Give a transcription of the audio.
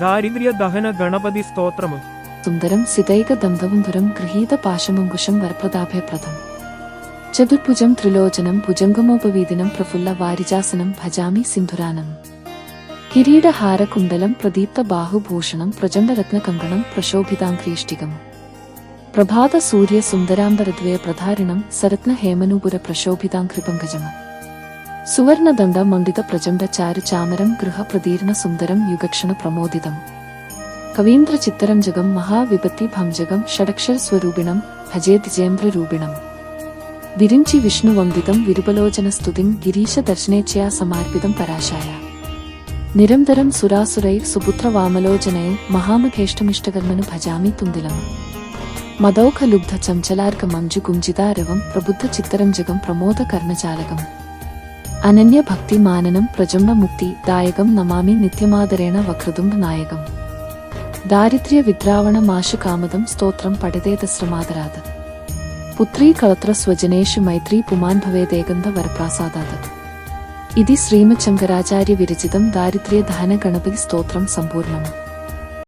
ദാരിദ്ര്യ ദഹന ഗണപതി സ്തോത്രം സുന്ദരം സിതൈക ദന്തവുംധുരം ഗൃഹീത പാശമങ്കുശം വരപ്രതാഭയപ്രദം ചതുർഭുജം ത്രിലോചനം ഭുജംഗമോപവീതിനം പ്രഫുല്ല വാരിജാസനം ഭജാമി സിന്ധുരാനം. കിരീടഹാരകുണ്ടലം പ്രദീപ്ത ബാഹുഭൂഷണം പ്രചണ്ഡരത്നകങ്കണം പ്രശോഭിതാംഗ്രീഷ്ടികം പ്രഭാത സൂര്യ സുന്ദരാംബരദ്വയ പ്രധാരിണം സരത്ന ഹേമനൂപുര പ്രശോഭിതാംഘ്രിപങ്കജം സുവർണദണ്ഡ മണ്ഡിത പ്രചണ്ഡ ചാരു ചാമരം ഗൃഹപ്രതീർണ സുന്ദരം യുഗക്ഷണ പ്രമോദിതം. കവീന്ദ്ര ചിത്തരം ജഗം മഹാവിപത്തി ഭംജകം ഷഡക്ഷര സ്വരൂപിണം ഭജേ ദ്വിജേന്ദ്രരൂപിണം വിരിഞ്ചി വിഷ്ണു വന്ദിതം വിരുപലോചന സ്തുതിം ഗിരീശ ദർശനേച്ഛയാ സമാർപ്പിതം പരാശായ. നിരന്തരം സുരാസുരൈർ സുപുത്രവാമലോചനയെ മഹാമഖേഷ്ടമിഷ്ടകർമ്മനു ഭജാമി തുന്തിലം. മദൗഖലുബ്ധ ചഞ്ചലാർഗ മഞ്ജു കുഞ്ചിതാരവം പ്രബുദ്ധ ചിത്തരഞ്ജകം പ്രമോദ കർണചാലകം. അനന്യ ഭക്തി മാനനം പ്രജംബ മുക്തി ദായകം നമാമി നിത്യമാതരേണ വക്രതുംബ നായകം. ദാരിദ്ര്യ വിദ്രാവണ കാമദം സ്തോത്രം പഠിതേതശ്രമാതരാത് പുത്രീ കളത്ര സ്വജനേഷു മൈത്രീ പുമാൻ ഭവേദേകന്ത വരപ്രാസാദാത്. ഇതി ശ്രീമച്ചങ്കരാചാര്യ വിരചിതം ദാരിദ്ര്യ ദഹന ഗണപതി സ്തോത്രം സമ്പൂർണം